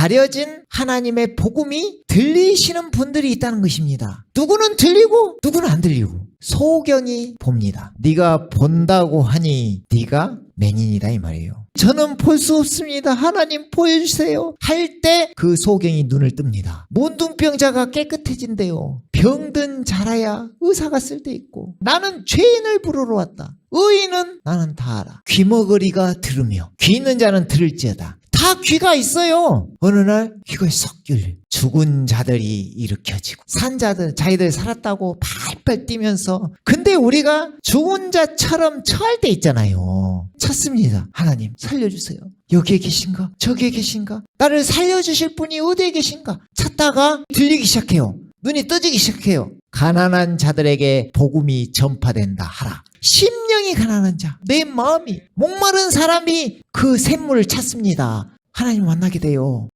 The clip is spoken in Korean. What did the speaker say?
가려진 하나님의 복음이 들리시는 분들이 있다는 것입니다. 누구는 들리고 누구는 안 들리고 소경이 봅니다. 네가 본다고 하니 네가 맹인이다 이 말이에요. 저는 볼 수 없습니다. 하나님 보여주세요. 할 때 그 소경이 눈을 뜹니다. 문둥병자가 깨끗해진대요. 병든 자라야 의사가 쓸데 있고 나는 죄인을 부르러 왔다. 의인은 나는 다 알아. 귀머거리가 들으며 귀 있는 자는 들을지어다. 다 귀가 있어요. 어느 날 귀가 썩 열려. 죽은 자들이 일으켜지고 산 자들 자기들 살았다고 팔팔 뛰면서 근데 우리가 죽은 자처럼 처할 때 있잖아요. 찾습니다. 하나님 살려주세요. 여기에 계신가? 저기에 계신가? 나를 살려주실 분이 어디에 계신가? 찾다가 들리기 시작해요. 눈이 떠지기 시작해요. 가난한 자들에게 복음이 전파된다 하라. 심령이 가난한 자, 내 마음이 목마른 사람이 그 샘물을 찾습니다. 하나님 만나게 돼요.